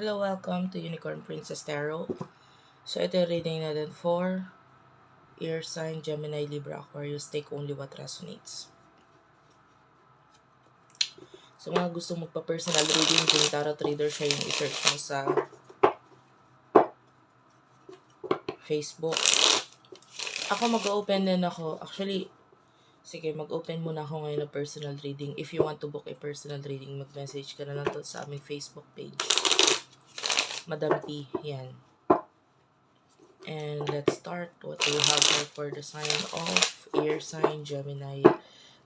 Hello, welcome to Unicorn Princess Tarot. So, ito yung reading natin for Ear Sign, Gemini, Libra, Aquarius. Take only what resonates. So, mga gusto magpa-personal reading, kung tarot reader siya yung i-search mo sa Facebook. Ako mag-open din ako. Actually, sige, mag-open muna ako ngayon ng personal reading. If you want to book a personal reading, mag-message ka na lang to sa aming Facebook page. Madam P. Yan. And let's start. What do we have here for the sign of air sign, Gemini,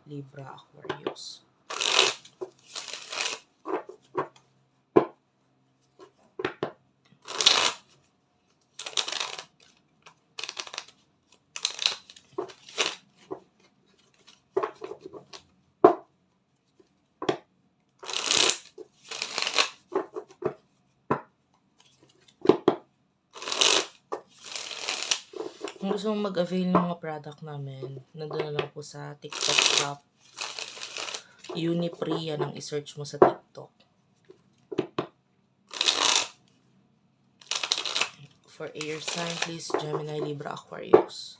Libra, Aquarius? Kung gusto mong mag-avail ng mga product namin, nandun na lang po sa TikTok shop. Unipri, yan ang isearch mo sa TikTok. For air sign, please, Gemini, Libra, Aquarius.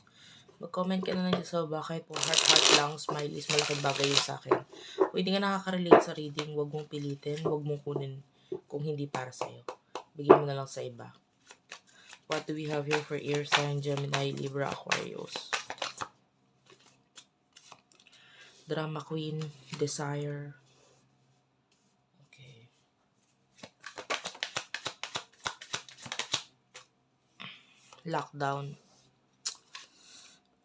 Mag-comment ka na lang sa baba kahit po heart-heart lang, smileys, malaking bagay yun sa akin. Kung hindi ka nakaka-relate sa reading, huwag mong pilitin, huwag mong kunin kung hindi para sa'yo. Bigyan mo na lang sa iba. What do we have here for air sign, Gemini, Libra, Aquarius? Drama Queen, Desire. Okay. Lockdown.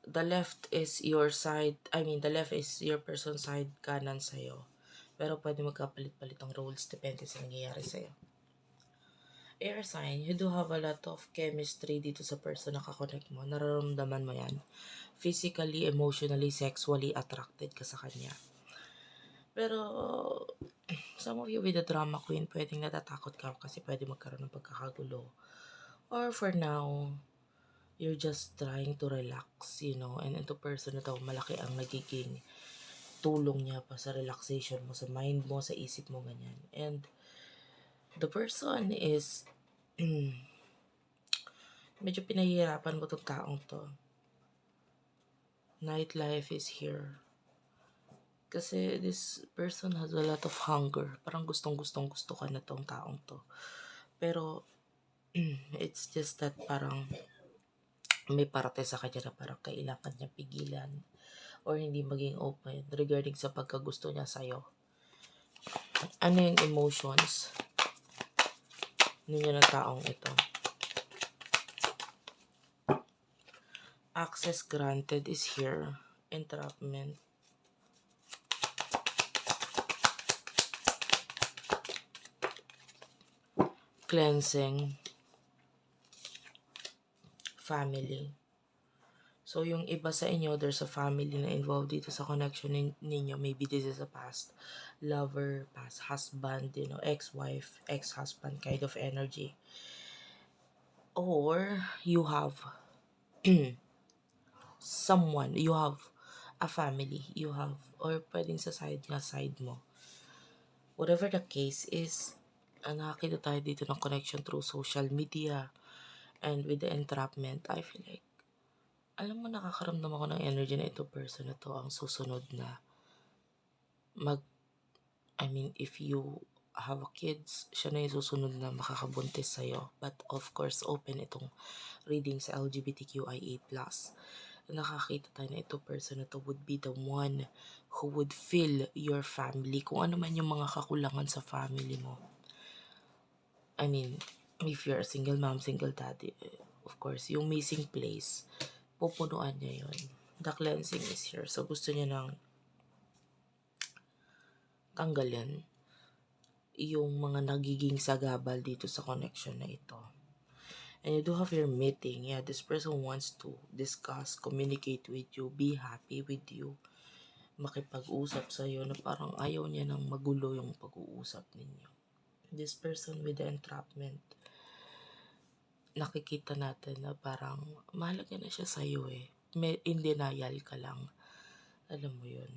The left is your side, I mean, the left is your person's side, kanan sa'yo. Pero pwede magkapalit-palit ang roles, depende sa nangyayari sa'yo air sign, you do have a lot of chemistry dito sa person na kakonect mo. Nararamdaman mo yan. Physically, emotionally, sexually attracted ka sa kanya. Pero, some of you with the drama queen, pwedeng natatakot ka kasi pwede magkaroon ng pagkakagulo. Or for now, you're just trying to relax, you know, and into person na to, malaki ang nagiging tulong niya pa sa relaxation mo, sa mind mo, sa isip mo, ganyan. And, the person is medyo pinahihirapan mo tong taong to. Nightlife is here. Kasi this person has a lot of hunger. Parang gustong-gustong gusto ka na tong taong to. Pero, it's just that parang may parte sa kanya na parang kailangan niya pigilan or hindi maging open regarding sa pagkagusto niya sa'yo. Ano yung emotions? Ninyo ng taong ito. Access granted is here. Entrapment. Cleansing. Family. So, yung iba sa inyo, there's a family na involved dito sa connection nin- ninyo. Maybe this is a past lover, past husband, you know, ex-wife, ex-husband kind of energy. Or you have someone, you have a family, you have, or pwedeng sa side nga, side mo. Whatever the case is, uh, nakakita tayo dito ng connection through social media and with the entrapment, I feel like, alam mo, nakakaramdam ako ng energy na ito person na to ang susunod na mag I mean, if you have kids, siya na yung susunod na makakabuntis sa'yo. But of course, open itong reading sa LGBTQIA+. Nakakita tayo na ito person na to would be the one who would fill your family. Kung ano man yung mga kakulangan sa family mo. I mean, if you're a single mom, single daddy, of course, yung missing place, pupunuan niya yun. The cleansing is here. So, gusto niya ng tanggalin yung mga nagiging sagabal dito sa connection na ito. And you do have your meeting. Yeah, this person wants to discuss, communicate with you, be happy with you, makipag-usap sa iyo na parang ayaw niya nang magulo yung pag-uusap ninyo. This person with the entrapment, nakikita natin na parang mahalaga na siya sa iyo eh. May, in denial ka lang. Alam mo yun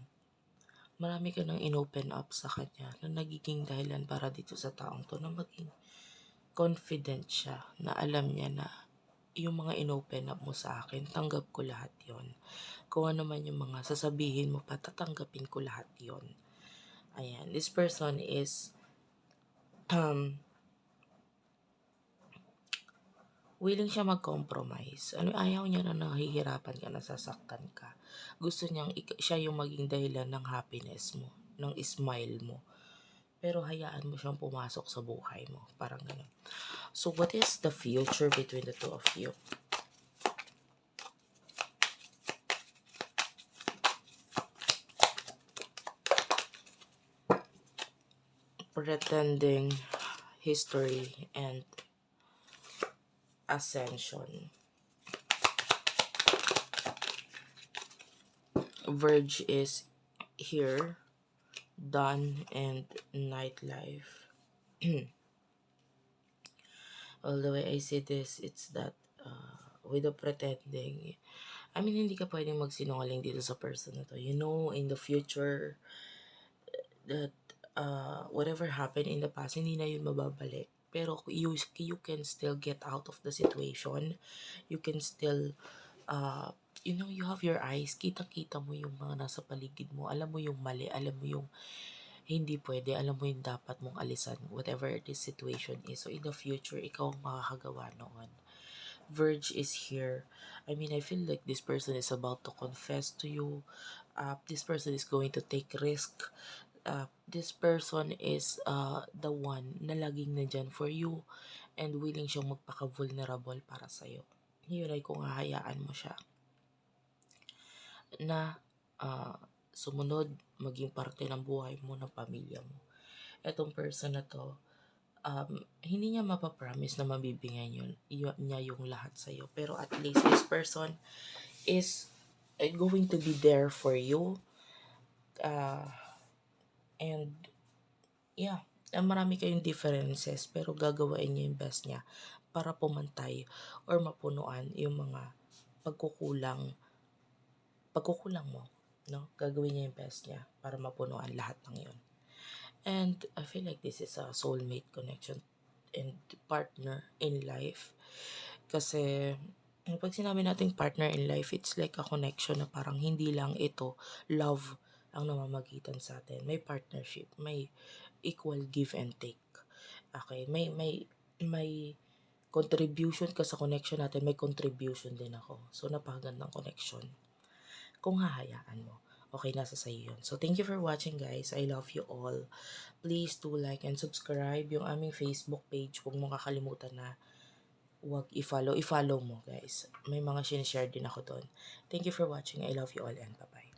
marami ka nang inopen up sa kanya na nagiging dahilan para dito sa taong to na maging confident siya na alam niya na yung mga inopen up mo sa akin, tanggap ko lahat yon Kung ano man yung mga sasabihin mo pa, tatanggapin ko lahat yon Ayan, this person is um, willing siya mag-compromise. Ano, ayaw niya na nahihirapan ka, nasasaktan ka. Gusto niyang siya yung maging dahilan ng happiness mo, ng smile mo. Pero hayaan mo siyang pumasok sa buhay mo. Parang gano'n. So, what is the future between the two of you? Pretending history and ascension. Verge is here, done, and nightlife. All the way I see this, it's that uh, with the pretending, I mean, hindi ka pwedeng magsinungaling dito sa person na to. You know, in the future, that uh, whatever happened in the past, hindi na yun mababalik. Pero you, you can still get out of the situation. You can still, uh, you know, you have your eyes. Kita-kita mo yung mga nasa paligid mo. Alam mo yung mali. Alam mo yung hindi pwede. Alam mo yung dapat mong alisan. Whatever this situation is. So, in the future, ikaw ang makakagawa noon. Verge is here. I mean, I feel like this person is about to confess to you. Uh, this person is going to take risk. Uh, this person is uh, the one na laging nandyan for you and willing siyang magpaka-vulnerable para sa'yo. Yun ay kung hahayaan mo siya na uh, sumunod, maging parte ng buhay mo, ng pamilya mo. Etong person na to, um, hindi niya mapapromise na mabibigyan yun, y- niya yung lahat sa'yo. Pero at least this person is uh, going to be there for you. Uh, and, yeah, marami kayong differences, pero gagawain niya yung best niya para pumantay or mapunuan yung mga pagkukulang pagkukulang mo, no? Gagawin niya yung best niya para mapunuan lahat ng yun. And I feel like this is a soulmate connection and partner in life. Kasi pag sinabi nating partner in life, it's like a connection na parang hindi lang ito love ang namamagitan sa atin. May partnership, may equal give and take. Okay, may may may contribution ka sa connection natin, may contribution din ako. So napakagandang connection kung hahayaan mo. Okay, nasa sa'yo yun. So, thank you for watching, guys. I love you all. Please do like and subscribe yung aming Facebook page. Huwag mong kakalimutan na huwag i-follow. I-follow mo, guys. May mga sinishare din ako doon. Thank you for watching. I love you all and bye-bye.